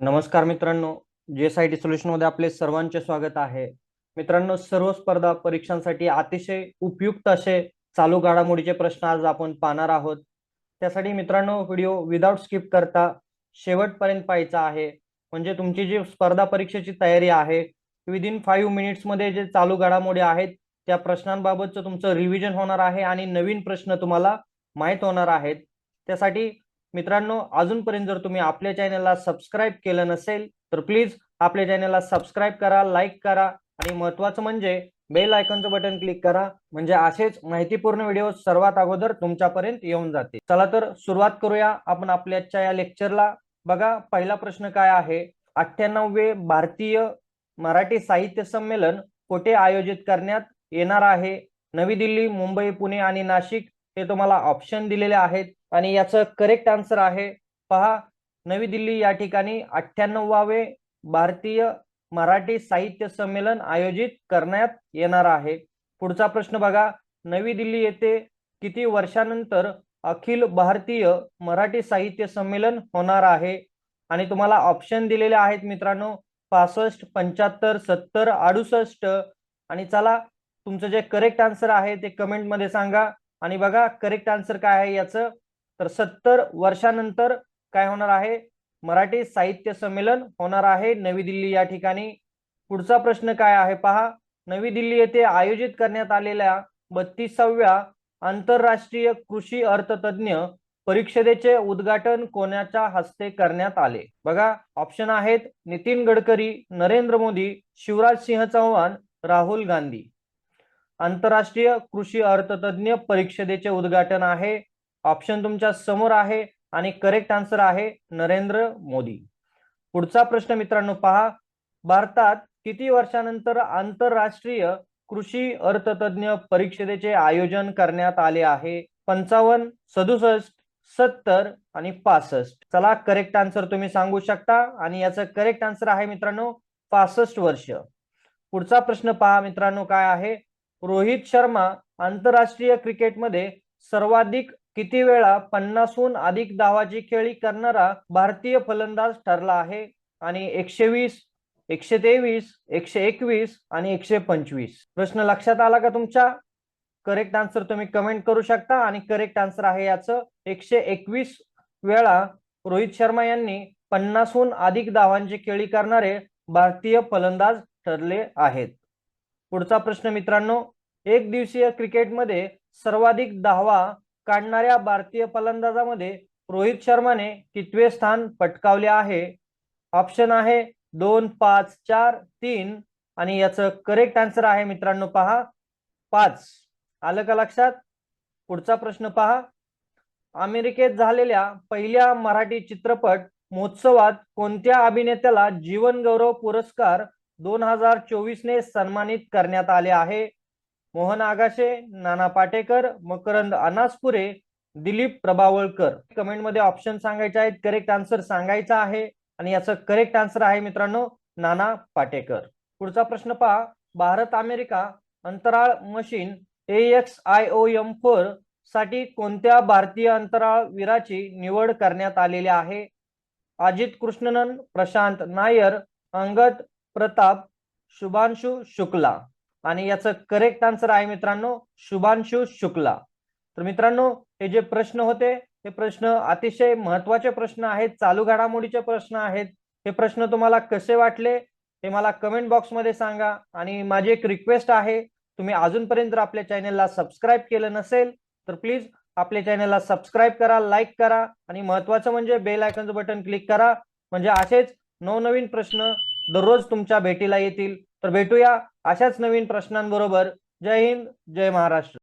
नमस्कार मित्रांनो JS I T सोल्युशनमध्ये आपले सर्वांचे स्वागत आहे. मित्रांनो सर्व स्पर्धा परीक्षांसाठी अतिशय उपयुक्त असे चालू घडामोडीचे प्रश्न आज आपण पाहणार आहोत. त्यासाठी मित्रांनो व्हिडिओ विदाउट स्किप करता शेवटपर्यंत पाहायचा आहे. म्हणजे तुमची जी स्पर्धा परीक्षेची तयारी आहे विदिन फाईव्ह मिनिट्समध्ये जे चालू घडामोडी आहेत त्या प्रश्नांबाबतचं तुमचं रिव्हिजन होणार आहे आणि नवीन प्रश्न तुम्हाला माहीत होणार आहेत. त्यासाठी मित्रांनो अजूनपर्यंत जर तुम्ही आपल्या चॅनलला सबस्क्राईब केलं नसेल तर प्लीज आपल्या चॅनलला सबस्क्राईब करा लाईक करा आणि महत्वाचं म्हणजे बेल आयकॉनचं बटन क्लिक करा. म्हणजे असेच माहितीपूर्ण व्हिडिओ सर्वात अगोदर तुमच्यापर्यंत येऊन जाते चला तर सुरुवात करूया आपण आपल्याच्या या लेक्चरला बघा पहिला प्रश्न काय आहे? अठ्ठ्याण्णववे भारतीय मराठी साहित्य संमेलन कुठे आयोजित करण्यात येणार आहे? नवी दिल्ली मुंबई पुणे आणि नाशिक. ते तुम्हाला ऑप्शन दिलेले आहेत. आणि याचं करेक्ट आन्सर आहे पहा नवी दिल्ली या ठिकाणी अठ्ठ्याण्णवावे भारतीय मराठी साहित्य संमेलन आयोजित करण्यात येणार आहे. पुढचा प्रश्न बघा नवी दिल्ली येथे किती वर्षानंतर अखिल भारतीय मराठी साहित्य संमेलन होणार आहे? आणि तुम्हाला ऑप्शन दिलेले आहेत मित्रांनो पासष्ट पंच्याहत्तर सत्तर अडुसष्ट. आणि चला तुमचं जे करेक्ट आन्सर आहे ते कमेंटमध्ये सांगा. आणि बघा करेक्ट आन्सर काय आहे याचं? तर सत्तर वर्षानंतर काय होणार आहे? मराठी साहित्य संमेलन होणार आहे नवी दिल्ली या ठिकाणी. पुढचा प्रश्न काय आहे पहा. नवी दिल्ली येथे आयोजित करण्यात आलेल्या बत्तीसाव्या आंतरराष्ट्रीय कृषी अर्थतज्ञ परिषदेचे उद्घाटन कोणाच्या हस्ते करण्यात आले? बघा ऑप्शन आहेत नितीन गडकरी नरेंद्र मोदी शिवराज सिंह चौहान राहुल गांधी. आंतरराष्ट्रीय कृषी अर्थतज्ञ परिषदेचे उद्घाटन आहे. ऑप्शन तुमच्यासमोर आहे आणि करेक्ट आन्सर आहे नरेंद्र मोदी. पुढचा प्रश्न मित्रांनो पहा. भारतात किती वर्षानंतर आंतरराष्ट्रीय कृषी अर्थतज्ञ परिषदेचे आयोजन करण्यात आले आहे? पंचावन्न सदुसष्ट सत्तर आणि पासष्ट. चला करेक्ट आन्सर तुम्ही सांगू शकता आणि याचं करेक्ट आन्सर आहे मित्रांनो पासष्ट वर्ष. पुढचा प्रश्न पहा मित्रांनो काय आहे? रोहित शर्मा आंतरराष्ट्रीय क्रिकेटमध्ये सर्वाधिक किती वेळा पन्नासहून अधिक धावाची खेळी करणारा भारतीय फलंदाज ठरला आहे? आणि एकशे वीस एकशे तेवीस एकशे एकवीस आणि एकशे पंचवीस प्रश्न लक्षात आला का तुमच्या? करेक्ट आन्सर तुम्ही कमेंट करू शकता आणि करेक्ट आन्सर आहे याचं. एकशे एकवीस वेळा रोहित शर्मा यांनी पन्नासहून अधिक धावांची खेळी करणारे भारतीय फलंदाज ठरले आहेत. पुढचा प्रश्न मित्रांनो एक दिवसीय क्रिकेटमध्ये सर्वाधिक धावा काढणाऱ्या भारतीय फलंदाजामध्ये रोहित शर्माने कितवे स्थान पटकावले आहे? ऑप्शन आहे दोन पाच चार तीन आणि याचं करेक्ट आन्सर आहे मित्रांनो पहा. पाच. आलं का लक्षात? पुढचा प्रश्न पहा. अमेरिकेत झालेल्या पहिल्या मराठी चित्रपट महोत्सवात कोणत्या अभिनेत्याला जीवन गौरव पुरस्कार दोन हजार चोवीसने सन्मानित करण्यात आले आहे. मोहन आगाशे नाना पाटेकर मकरंद अनासपुरे दिलीप प्रभावळकर. कमेंटमध्ये ऑप्शन सांगायचे आहेत. करेक्ट आन्सर सांगायचा आहे. आणि याचं करेक्ट आन्सर आहे मित्रांनो नाना पाटेकर. पुढचा प्रश्न पहा. भारत अमेरिका अंतराळ machine A X I O M फोरसाठी कोणत्या भारतीय अंतराळ वीराची निवड करण्यात आलेली आहे? अजित कृष्णनन प्रशांत नायर अंगद प्रताप शुभांशु शुक्ला. आणि याचं करेक्ट आन्सर आहे मित्रांनो शुभांशु शुक्ला. तर मित्रांनो हे जे प्रश्न होते हे प्रश्न अतिशय महत्त्वाचे प्रश्न आहेत चालू घडामोडीचे प्रश्न आहेत. हे प्रश्न तुम्हाला कसे वाटले हे मला कमेंट बॉक्समध्ये सांगा. आणि माझी एक रिक्वेस्ट आहे तुम्ही अजूनपर्यंत जर आपल्या चॅनलला सबस्क्राईब केलं नसेल तर प्लीज आपल्या चॅनलला सबस्क्राईब करा लाईक करा. आणि महत्वाचं म्हणजे बेल आयकनचं बटन क्लिक करा. म्हणजे असेच नवनवीन प्रश्न दररोज तुमच्या भेटीला येतील. तर भेटूया अशाच नवीन प्रश्नांबरोबर. जय हिंद जय महाराष्ट्र.